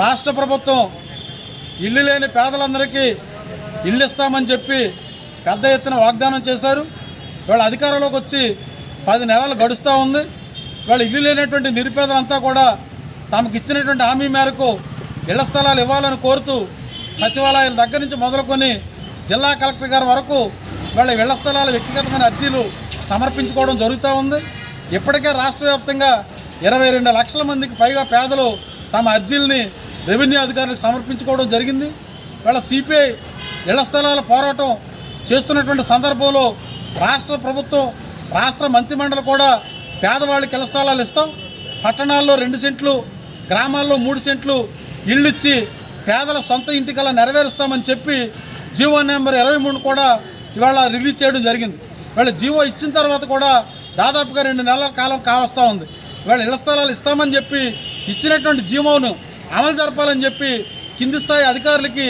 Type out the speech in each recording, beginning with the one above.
రాష్ట్ర ప్రభుత్వం ఇల్లు లేని పేదలందరికీ ఇల్లు ఇస్తామని చెప్పి పెద్ద ఎత్తున వాగ్దానం చేశారు. వాళ్ళ అధికారంలోకి వచ్చి పది నెలలు గడుస్తూ ఉంది. వాళ్ళు ఇల్లు లేనటువంటి నిరుపేదలంతా కూడా తమకు ఇచ్చినటువంటి హామీ మేరకు ఇళ్ళ స్థలాలు ఇవ్వాలని కోరుతూ సచివాలయాల దగ్గర నుంచి మొదలుకొని జిల్లా కలెక్టర్ గారి వరకు వాళ్ళ ఇళ్ళ స్థలాల వ్యక్తిగతమైన అర్జీలు సమర్పించుకోవడం జరుగుతూ ఉంది. ఇప్పటికే రాష్ట్ర వ్యాప్తంగా ఇరవై రెండు లక్షల మందికి పైగా పేదలు తమ అర్జీల్ని రెవెన్యూ అధికారులకు సమర్పించుకోవడం జరిగింది. వాళ్ళ సిపిఐ ఇళ్ళ స్థలాల పోరాటం చేస్తున్నటువంటి సందర్భంలో రాష్ట్ర ప్రభుత్వం రాష్ట్ర మంత్రిమండలి కూడా పేదవాళ్ళకి ఇళ్ళ స్థలాలు ఇస్తాం. పట్టణాల్లో రెండు సెంట్లు గ్రామాల్లో మూడు సెంట్లు ఇళ్ళు ఇచ్చి పేదల సొంత ఇంటికల్లా నెరవేరుస్తామని చెప్పి జీవో నెంబర్ ఇరవై మూడు కూడా ఇవాళ రిలీజ్ చేయడం జరిగింది. ఇవాళ జీవో ఇచ్చిన తర్వాత కూడా దాదాపుగా రెండు నెలల కాలం కావస్తూ ఉంది. ఇవాళ ఇళ్ళ స్థలాలు ఇస్తామని చెప్పి ఇచ్చినటువంటి జీవోను అమలు జరపాలని చెప్పి కింది స్థాయి అధికారులకి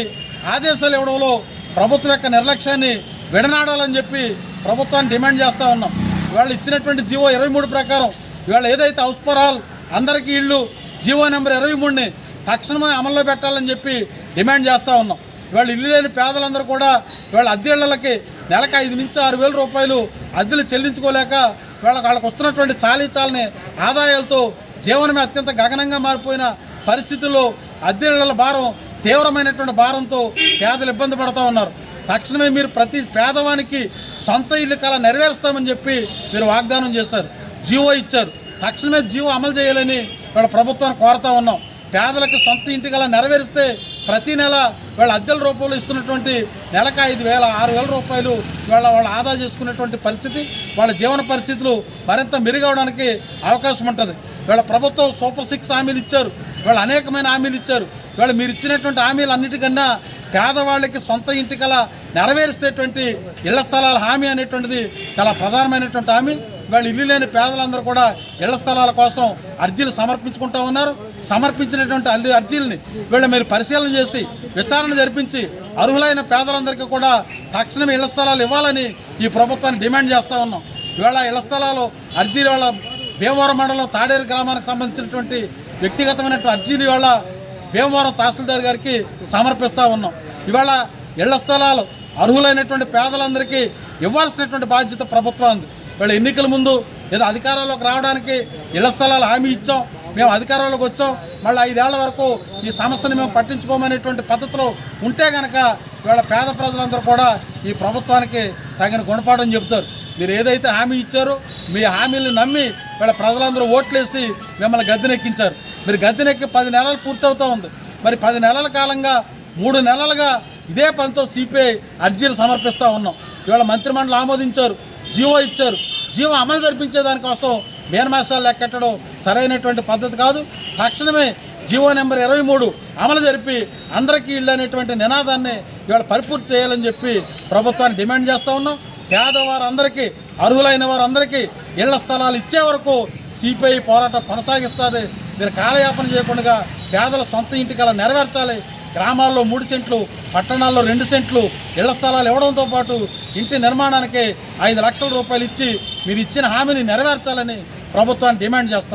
ఆదేశాలు ఇవ్వడంలో ప్రభుత్వం యొక్క నిర్లక్ష్యాన్ని విడనాడాలని చెప్పి ప్రభుత్వాన్ని డిమాండ్ చేస్తూ ఉన్నాం. వాళ్ళు ఇచ్చినటువంటి జీవో ఇరవై మూడు ప్రకారం ఇవాళ ఏదైతే హౌస్ ఆల్ అందరికీ ఇళ్ళు జీవో నెంబర్ ఇరవై మూడుని తక్షణమే అమల్లో పెట్టాలని చెప్పి డిమాండ్ చేస్తూ ఉన్నాం. ఇవాళ ఇల్లు లేని పేదలందరూ కూడా ఇవాళ అద్దెళ్ళకి నెలకు ఐదు నుంచి ఆరు వేల రూపాయలు అద్దెలు చెల్లించుకోలేక ఇవాళ వాళ్ళకి వస్తున్నటువంటి చాలీ చాలని ఆదాయాలతో జీవనమే అత్యంత గగనంగా మారిపోయిన పరిస్థితుల్లో అద్దెళ్ళ భారం తీవ్రమైనటువంటి భారంతో పేదలు ఇబ్బంది పడుతూ ఉన్నారు. తక్షణమే మీరు ప్రతి పేదవానికి సొంత ఇల్లు కల నెరవేరుస్తామని చెప్పి మీరు వాగ్దానం చేశారు. జీవో ఇచ్చారు. తక్షణమే జీవో అమలు చేయాలని వాళ్ళ ప్రభుత్వాన్ని కోరుతా ఉన్నాం. పేదలకు సొంత ఇంటి గల నెరవేరిస్తే ప్రతి నెల వీళ్ళ అద్దెల రూపంలో ఇస్తున్నటువంటి నెలకు ఐదు వేల ఆరు వేల రూపాయలు వాళ్ళ వాళ్ళు ఆదా చేసుకునేటువంటి పరిస్థితి వాళ్ళ జీవన పరిస్థితులు మరింత మెరుగవడానికి అవకాశం ఉంటుంది. వీళ్ళ ప్రభుత్వం సూపర్ సిక్స్ హామీలు ఇచ్చారు. వీళ్ళు అనేకమైన హామీలు ఇచ్చారు. వీళ్ళు మీరు ఇచ్చినటువంటి హామీలు అన్నిటికన్నా పేదవాళ్ళకి సొంత ఇంటికల నెరవేరిస్తేటువంటి ఇళ్ళ స్థలాల హామీ అనేటువంటిది చాలా ప్రధానమైనటువంటి హామీ. వాళ్ళు ఇల్లు లేని పేదలందరూ కూడా ఇళ్ళ స్థలాల కోసం అర్జీలు సమర్పించుకుంటూ ఉన్నారు. సమర్పించినటువంటి అల్లి అర్జీలని వీళ్ళు మీరు పరిశీలన చేసి విచారణ జరిపించి అర్హులైన పేదలందరికీ కూడా తక్షణమే ఇళ్ళ స్థలాలు ఇవ్వాలని ఈ ప్రభుత్వాన్ని డిమాండ్ చేస్తూ ఉన్నాం. ఇవాళ ఇళ్ళ స్థలాలు అర్జీలు వాళ్ళ భీమవరం మండలం తాడేరు గ్రామానికి సంబంధించినటువంటి వ్యక్తిగతమైనటువంటి అర్జీని ఇవాళ భీమవరం తహసీల్దార్ గారికి సమర్పిస్తూ ఉన్నాం. ఇవాళ ఇళ్ళ స్థలాలు అర్హులైనటువంటి పేదలందరికీ ఇవ్వాల్సినటువంటి బాధ్యత ప్రభుత్వం ఉంది వీళ్ళ ఎన్నికల ముందు ఏదో అధికారంలోకి రావడానికి ఇళ్ళ స్థలాలు హామీ ఇచ్చాం. మేము అధికారంలోకి వచ్చాం. మళ్ళీ ఐదేళ్ళ వరకు ఈ సమస్యను మేము పట్టించుకోమనేటువంటి పద్ధతిలో ఉంటే కనుక వీళ్ళ పేద ప్రజలందరూ కూడా ఈ ప్రభుత్వానికి తగిన గుణపాఠం చెబుతారు. మీరు ఏదైతే హామీ ఇచ్చారో మీ హామీలను నమ్మి వీళ్ళ ప్రజలందరూ ఓట్లేసి మిమ్మల్ని గద్దెనెక్కించారు. మీరు గద్దెనెక్కి పది నెలలు పూర్తవుతూ ఉంది. మరి పది నెలల కాలంగా మూడు నెలలుగా ఇదే పనితో సిపిఐ అర్జీలు సమర్పిస్తూ ఉన్నాం. ఇవాళ మంత్రిమండలి ఆమోదించారు జీవో ఇచ్చారు. జీవో అమలు జరిపించే దానికోసం మేనమాసాలు లెక్కెట్టడం సరైనటువంటి పద్ధతి కాదు. తక్షణమే జీవో నెంబర్ ఇరవై మూడు అమలు జరిపి అందరికీ ఇళ్ళు అనేటువంటి నినాదాన్ని ఇవాళ పరిపూర్తి చేయాలని చెప్పి ప్రభుత్వాన్ని డిమాండ్ చేస్తూ ఉన్నాం. పేదవారందరికీ అర్హులైన వారందరికీ ఇళ్ళ స్థలాలు ఇచ్చే వరకు సిపిఐ పోరాటం కొనసాగిస్తుంది. మీరు కాలయాపన చేయకుండా పేదల సొంత ఇంటికలా నెరవేర్చాలి. గ్రామాల్లో మూడు సెంట్లు పట్టణాల్లో రెండు సెంట్లు ఇళ్ళ స్థలాలు ఇవ్వడంతో పాటు ఇంటి నిర్మాణానికి ఐదు లక్షల రూపాయలు ఇచ్చి మీరు ఇచ్చిన హామీని నెరవేర్చాలని ప్రభుత్వాన్ని డిమాండ్ చేస్తాం